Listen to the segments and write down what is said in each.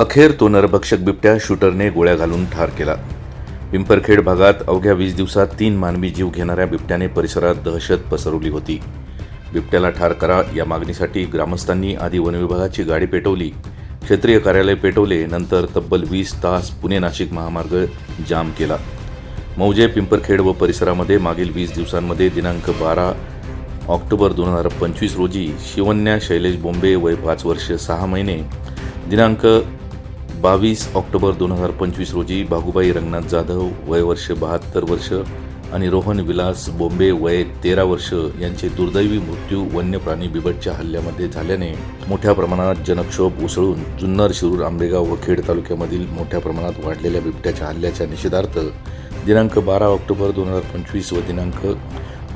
अखेर तो नरभक्षक बिबट्या शूटरने गोळ्या घालून ठार केला. पिंपरखेड भागात अवघ्या वीस दिवसात तीन मानवी जीव घेणाऱ्या बिबट्याने परिसरात दहशत पसरवली होती. बिबट्याला ठार करा या मागणीसाठी ग्रामस्थांनी आधी वनविभागाची गाडी पेटवली क्षेत्रीय कार्यालय पेटवले नंतर तब्बल वीस तास पुणे नाशिक महामार्ग जाम केला. मौजे पिंपरखेड व परिसरामध्ये मागील वीस दिवसांमध्ये दिनांक बारा ऑक्टोबर दोन हजार पंचवीस रोजी शिवन्या शैलेश बोंबे वय पाच वर्ष सहा महिने दिनांक बावीस ऑक्टोबर दोन हजार पंचवीस रोजी बागुबाई रंगनाथ जाधव वय वर्ष बहात्तर वर्ष आणि रोहन विलास बोंबे वय तेरा वर्ष यांचे दुर्दैवी मृत्यू वन्य प्राणी बिबटच्या हल्ल्यामध्ये झाल्याने मोठ्या प्रमाणात जनक्षोभ उसळून जुन्नर शिरूर आंबेगाव व खेड तालुक्यामधील मोठ्या प्रमाणात वाढलेल्या बिबट्याच्या हल्ल्याच्या निषेधार्थ दिनांक बारा ऑक्टोबर दोन हजार पंचवीस व दिनांक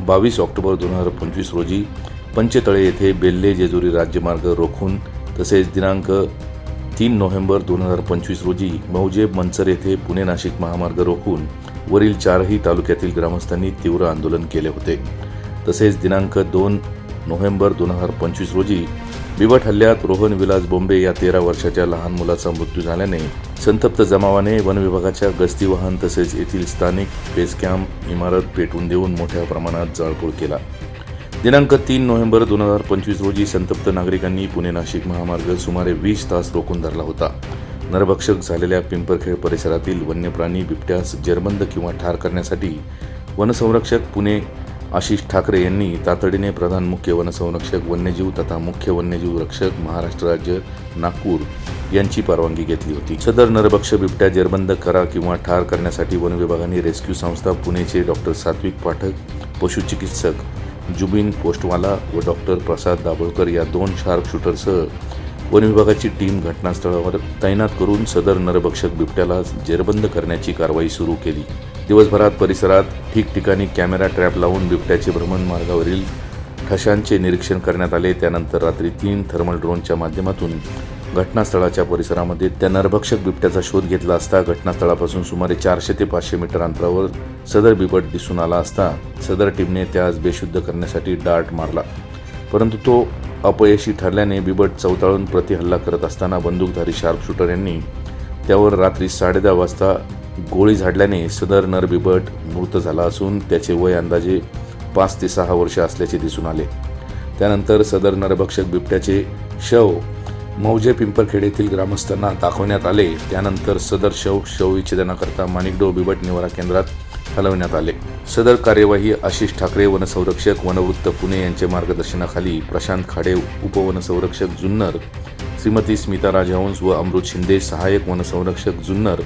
बावीस ऑक्टोबर दोन हजार पंचवीस रोजी पंचतळे येथे बेल्ले जेजुरी राज्यमार्ग रोखून तसेच दिनांक तीन नोव्हेंबर दोन हजार पंचवीस रोजी मौजेब मंचर येथे पुणे नाशिक महामार्ग रोखून वरील चारही तालुक्यातील ग्रामस्थांनी तीव्र आंदोलन केले होते. तसेच दिनांक दोन नोव्हेंबर दोन हजार पंचवीस रोजी बिबट हल्ल्यात रोहन विलास बोंबे या तेरा वर्षाच्या लहान मुलाचा मृत्यू झाल्याने संतप्त जमावाने वन विभागाच्या गस्ती वाहन तसेच येथील स्थानिक बेस कॅम्प इमारत पेटवून देऊन मोठ्या प्रमाणात जाळपोळ केला. दिनांक तीन नोव्हेंबर दोन हजार पंचवीस रोजी संतप्त नागरिकांनी पुणे नाशिक महामार्ग सुमारे वीस तास रोखून धरला होता. नरभक्षक झालेल्या पिंपरखेड परिसरातील वन्य प्राणी बिबट्यास जेरबंद किंवा ठार करण्यासाठी वनसंरक्षक पुणे आशिष ठाकरे यांनी तातडीने प्रधान मुख्य वनसंरक्षक वन्यजीव तथा मुख्य वन्यजीव रक्षक महाराष्ट्र राज्य नागपूर यांची परवानगी घेतली होती. सदर नरभक्ष बिबट्या जेरबंद करा किंवा ठार करण्यासाठी वन विभागाने रेस्क्यू संस्था पुणेचे डॉक्टर सात्विक पाठक पशुचिकित्सक जुबिन पोस्टवाला व डॉक्टर प्रसाद दाभोळकर या दोन शार्प शूटरसह वन विभागाची टीम घटनास्थळावर तैनात करून सदर नरभक्षक बिबट्याला जेरबंद करण्याची कारवाई सुरू केली. दिवसभरात परिसरात ठिकठिकाणी कॅमेरा ट्रॅप लावून बिबट्याचे भ्रमण मार्गावरील ठशांचे निरीक्षण करण्यात आले. त्यानंतर रात्री तीन थर्मल ड्रोनच्या माध्यमातून घटनास्थळाच्या परिसरामध्ये त्या नरभक्षक बिबट्याचा शोध घेतला असता घटनास्थळापासून सुमारे चारशे ते पाचशे मीटर अंतरावर सदर बिबट दिसून आला असता सदर टीमने त्यास बेशुद्ध करण्यासाठी डार्ट मारला. परंतु तो अपयशी ठरल्याने बिबट चौताळून प्रतिहल्ला करत असताना बंदूकधारी शार्प शूटर यांनी त्यावर रात्री साडेदहा वाजता गोळी झाडल्याने सदर नर बिबट मृत झाला असून त्याचे वय अंदाजे पाच ते सहा वर्ष असल्याचे दिसून आले. त्यानंतर सदर नरभक्षक बिबट्याचे शव मौजे पिंपरखेड येथील ग्रामस्थांना दाखवण्यात आले. त्यानंतर सदर शव शवविच्छेदनाकरता माणिकडो बिबट निवारा केंद्रात हलवण्यात आले. सदर कार्यवाही आशिष ठाकरे वनसंरक्षक वनवृत्त पुणे यांच्या मार्गदर्शनाखाली प्रशांत खाडे उपवनसंरक्षक जुन्नर श्रीमती स्मिता राजहंस व अमृत शिंदे सहाय्यक वनसंरक्षक जुन्नर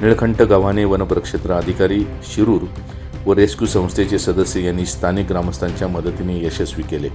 निळखंठ गावाने वनपरिक्षेत्र अधिकारी शिरूर व रेस्क्यू संस्थेचे सदस्य यांनी स्थानिक ग्रामस्थांच्या मदतीने यशस्वी केले.